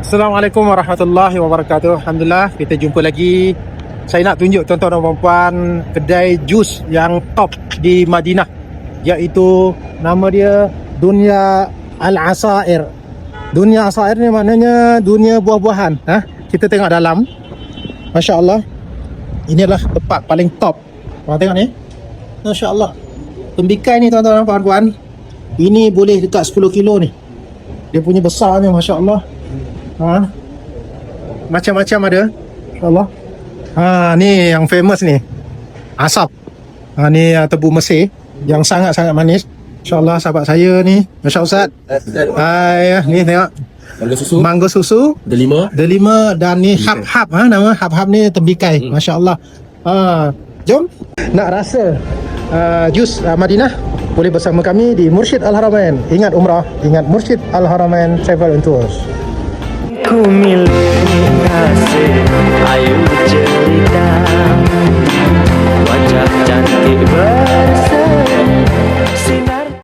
Assalamualaikum warahmatullahi wabarakatuh. Alhamdulillah kita jumpa lagi. Saya nak tunjuk tuan-tuan dan puan kedai jus yang top di Madinah iaitu nama dia Dunia Al-Asair. Dunia Asair ni maknanya dunia buah-buahan. Ha? Kita tengok dalam. Masya Allah. Ini adalah tempat paling top. Korang tengok ni. Masya Allah. Tembikai ni tuan-tuan dan puan-puan. Ini boleh dekat 10 kilo ni. Dia punya besar ni Masya Allah. Ha? Macam-macam ada. InsyaAllah. Ha, ni yang famous ni. Asap. Ha, ni uh, tebu Mesir yang sangat-sangat manis. InsyaAllah sahabat saya ni. Masya Ustaz. Hai, ya. ni tengok. Mangga susu Mango susu. Delima Delima dan ni hab-hab ha nama hab-hab ni tembikai. Hmm. Masya-Allah. Ha, jom nak rasa uh, jus uh, Madinah boleh bersama kami di Mursyid Al Haramain. Ingat umrah, ingat Mursyid Al Haramain Travel and Tours. Ku miliknya